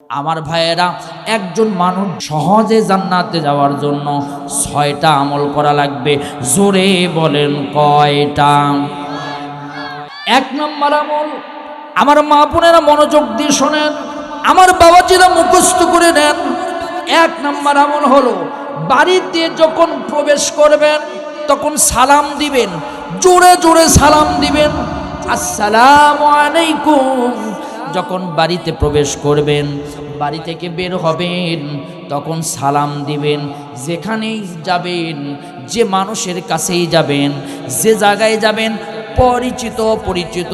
আমার ভাইয়েরা, একজন মানুষ সহজে জান্নাতে যাওয়ার জন্য ছয়টা আমল করা লাগবে। জোরে বলেন কয়টা? এক নম্বর আমল, আমার মা বোনেরা মনোযোগ দিয়ে শোনেন, আমার বাবাজিরা মুখস্থ করে নেন। এক নম্বর আমল হলো, বাড়িতে যখন প্রবেশ করবেন, তখন সালাম দিবেন, জোরে জোরে সালাম দিবেন। আসসালামু আলাইকুম। যখন বাড়িতে প্রবেশ করবেন, বাড়ি থেকে বের হবেন, তখন সালাম দিবেন, যেখানেই যাবেন, যে মানুষের কাছেই যাবেন, যে জায়গায় যাবেন, পরিচিত পরিচিত,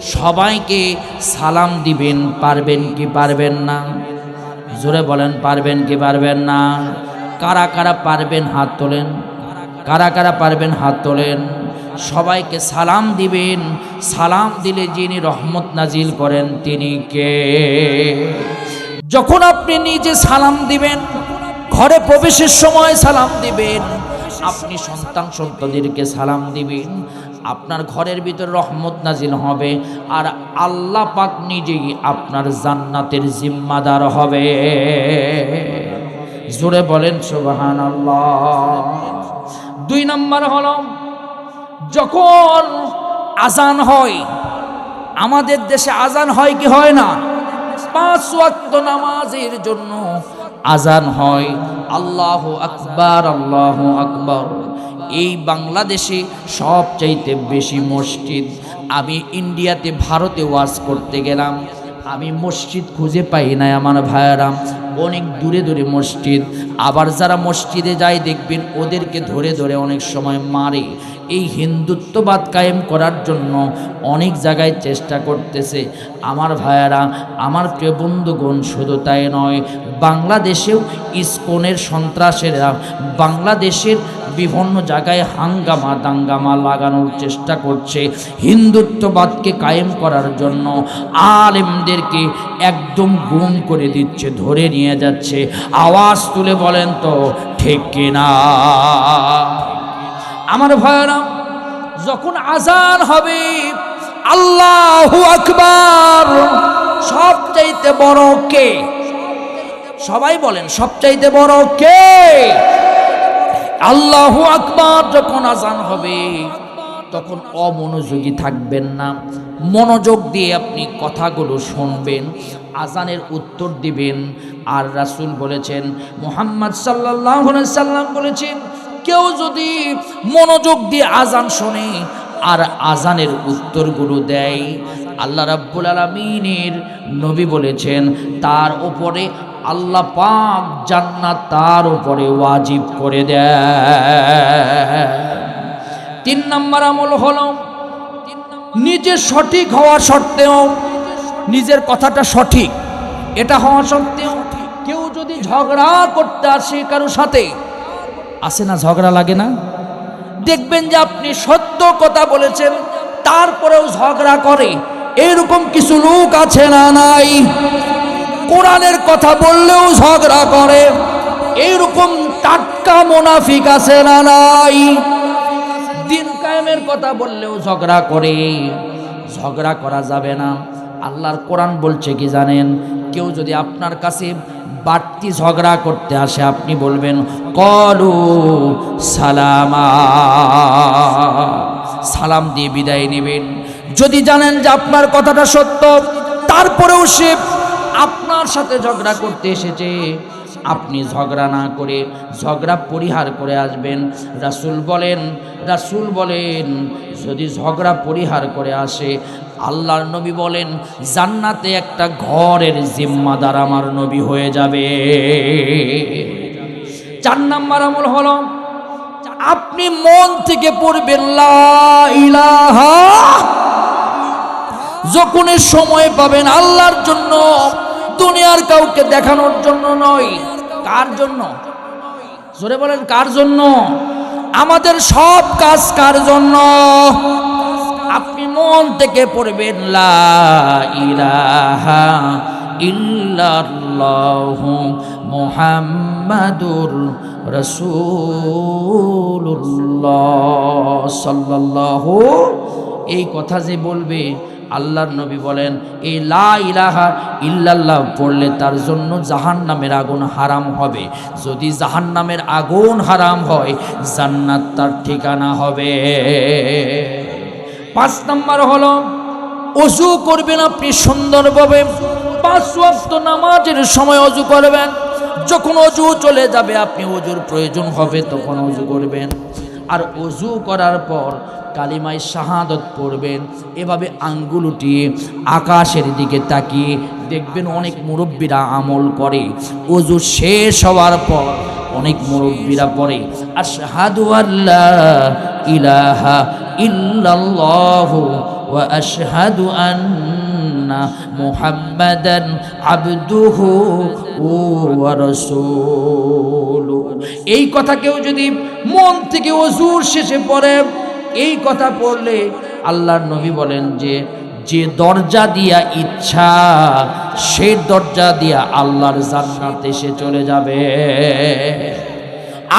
সবাইকে সালাম দিবেন, পারবেন কি পারবেন না? জোরে বলেন, পারবেন কি পারবেন না? কারা কারা পারবেন হাত তোলেন? কারা কারা পারবেন হাত তোলেন? সবাইকে সালাম দিবেন। সালাম দিলে যিনি রহমত নাজিল করেন, তিনি কে? যখন আপনি নিজে সালাম দিবেন, ঘরে প্রবেশের সময় সালাম দিবেন, আপনি সন্তান সন্ততিদেরকে সালাম দিবেন, আপনার ঘরের ভিতর রহমত নাজিল হবে, আর আল্লাহ পাক নিজেই আপনার জান্নাতের জিম্মাদার হবে। জোরে বলেন সুবাহান দুই নম্বর হল যখন আজান হয়, আমাদের দেশে আজান হয় কি হয় না? পাঁচ ওয়াক্ত নামাজের জন্য আজান হয়। আল্লাহ আকবার আল্লাহ আকবার। এই বাংলাদেশে সবচাইতে বেশি মসজিদ। আমি ইন্ডিয়াতে, ভারতে ওয়াজ করতে গেলাম। আমি মসজিদ খুঁজে পাই নাই, আমার ভাইয়েরা। অনেক দূরে দূরে মসজিদ। আবার যারা মসজিদে যায় দেখবেন ওদেরকে ধরে ধরে অনেক সময় মারে। এই হিন্দুত্ববাদ কায়েম করার জন্য অনেক জায়গায় চেষ্টা করতেছে। আমার ভাইয়ারা, আমার প্রিয় বন্ধুগণ, শুধু তাই নয়, বাংলাদেশেও ইস্কনের সন্ত্রাসেরা, বাংলাদেশের বিভিন্ন জায়গায় হাঙ্গামা দাঙ্গামা লাগানোর চেষ্টা করছে হিন্দুত্ববাদকে কায়েম করার জন্য। আলেমদেরকে একদম গুম করে দিচ্ছে, ধরে নিয়ে যাচ্ছে। আওয়াজ তুলে বলেন তো, ঠিক কিনা? আমার ভয়রা যখন আজান হবে, আল্লাহ আকবার, সবচাইতে বড় কে? সবাই বলেন, সবচাইতে বড় কে? আল্লাহু আকবার যখন আজান হবে, তখন অমনোযোগী থাকবেন না। মনোযোগ দিয়ে আপনি কথাগুলো শুনবেন, আজানের উত্তর দিবেন। আর রাসূল বলেছেন, মোহাম্মদ আলাইহি সাল্লাম বলেছেন, কেউ যদি মনোযোগ দিয়ে আজান শোনে আর আজানের উত্তরগুলো দেয়, আল্লাহ রাব্বুল আলামিনের নবী বলেছেন, তার উপরে আল্লাহ পাক জান্নাত তার উপরে ওয়াজিব করে দেয় তিন নম্বর আমল হলো, নিজে সঠিক হওয়া সত্ত্বেও, নিজের কথাটা সঠিক, এটা হওয়া সত্ত্বেও, কেউ যদি ঝগড়া করতে আসে কারোর সাথে, আসে না ঝগড়া লাগে না? দেখবেন যে আপনি সত্য কথা বলেছেন, তারপরেও ঝগড়া করে, এরকম কিছু লোক আছে না নাই? কোরআনের কথা বললেও ঝগড়া করে। এইরকম টাটকা মোনাফিক আছে না নাই? দিন কায়েমের কথা বললেও ঝগড়া করে। ঝগড়া করা যাবে না। আল্লাহর কোরআন বলছে কি জানেন? কেউ যদি আপনার কাছে বাড়তি ঝগড়া করতে আসে, আপনি বলবেন, কলু সালামা। সালাম দিয়ে বিদায় নেবেন। যদি জানেন যে আপনার কথাটা সত্য, তারপরেও সে আপনার সাথে ঝগড়া করতে এসেছে। আপনি ঝগড়া না করে ঝগড়া পরিহার করে আসবেন। রাসূল বলেন রাসূল বলেন, যদি ঝগড়া পরিহার করে আসে, আল্লাহর নবী বলেন, জান্নাতে একটা ঘরের জিম্মাদার আমার নবী হয়ে যাবে। চার নাম্বার আমল হলো, আপনি মন থেকে পড়বেন যখনই সময় পাবেন আল্লাহর জন্য দুনিয়ার কাউকে দেখানোর জন্য নয়। কার জন্য? জোরে বলেন, কার জন্য? আমাদের সব কাজ কার জন্য? আপনি মন থেকে পড়বেন, লা ইলাহা ইল্লাল্লাহু এই কথা যে বলবে আল্লাহর নবী বলেন, এই লা ইলাহা ইল্লাল্লাহ পড়লে তার জন্য জাহান নামের আগুন হারাম হবে। যদি জাহান নামের আগুন হারাম হয়, জান্নাত তার ঠিকানা হবে। পাঁচ নম্বর হলো, অজু করবেন আপনি সুন্দরভাবে। পাঁচ ওয়াক্ত নামাজের সময় অজু করবেন। যখন অজু চলে যাবে, আপনি অজুর প্রয়োজন হবে, তখন অজু করবেন। আর অজু করার পর কালিমায় শাহাদত পড়বেন। এভাবে আঙ্গুল উঠিয়ে আকাশের দিকে তাকিয়ে দেখবেন অনেক মুরব্বীরা আমল করে। অজু শেষ হওয়ার পর অনেক মুরব্বীরা পড়ে, আশহাদু আল্লাহ ইলাহা ইল্লাল্লাহু ওয়া আশহাদু আন্না মুহাম্মাদান আবদুহু ওয়া রাসূলুহু এই কথা কেউ যদি মন থেকে অজুর শেষে পড়ে, এই কথা পড়লে আল্লাহর নবী বলেন যে যে দরজা দিয়া ইচ্ছা সেই দরজা দিয়া আল্লাহর জান্নাতে সে চলে যাবে।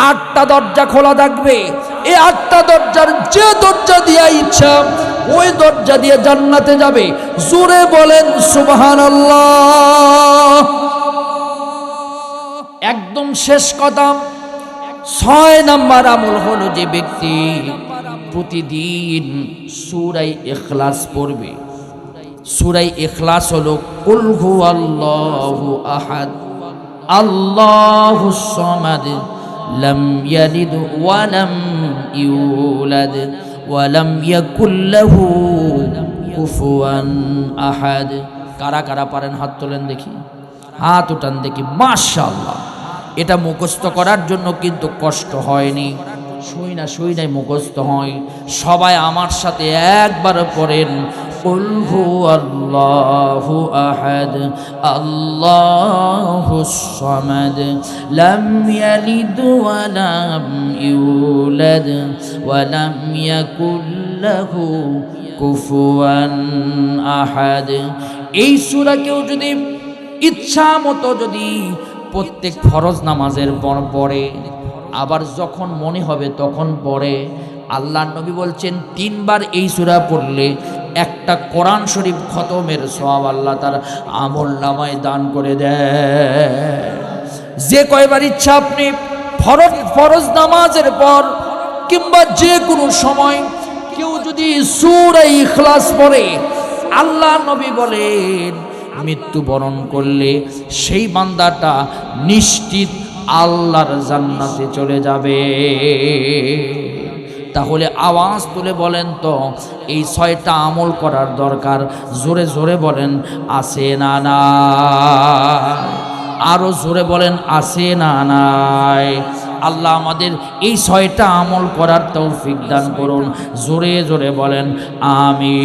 আটটা দরজা খোলা থাকবে। এই আটটা দরজার যে দরজা দিয়া ইচ্ছা ওই দরজা দিয়ে জান্নাতে যাবে। জোরে বলেন সুবাহান একদম শেষ কথা ছয় নাম্বার আমল হলো যে ব্যক্তি প্রতিদিন সুরাই এখলাস পড়বে। সুরাই এখলাস হলো কুলহু আল্লাহ আহাদ, আল্লাহ সমাদ, লম ইয়ালিদ ওয়া লাম ইউলাদ। ওয়ালাম ইয়াকুল্লাহু কুফুয়ান আহাদ। কারা কারা পারেন হাত তোলেন দেখি? হাত উঠান দেখি মাশাল্লাহ এটা মুখস্থ করার জন্য কিন্তু কষ্ট হয়নি। শুই না, শুই নাই, মুখস্থ হয়। সবাই আমার সাথে একবার পড়েন। قل هو الله أحد الله الصمد لم يلد ولم يولد ولم يكن له কুফুয়ান আহাদ এই সূরা কেউ যদি ইচ্ছা মতো যদি প্রত্যেক ফরজ নামাজের পর পড়ে আবার যখন মনে হবে তখন পড়ে আল্লাহ নবী বলছেন তিনবার এই সূরা পড়লে একটা কোরআন শরীফ খতমের সব আল্লাহ তার আমল নামায় দান করে দেয়। যে কয়বার ইচ্ছা আপনি ফরজ ফরজ নামাজের পর কিংবা যে কোনো সময় কেউ যদি সুরা ইখলাস পড়ে, আল্লাহ নবী বলেন মৃত্যুবরণ করলে সেই বান্দাটা নিশ্চিত আল্লাহর জান্নাতে চলে যাবে। তাহলে আওয়াজ তুলে বলেন তো, এই ছয়টা আমল করার দরকার। জোরে জোরে বলেন আসে না না আরও জোরে বলেন আসে না নাই? আল্লাহ আমাদের এই ছয়টা আমল করার তৌফিক দান করুন। জোরে জোরে বলেন আমি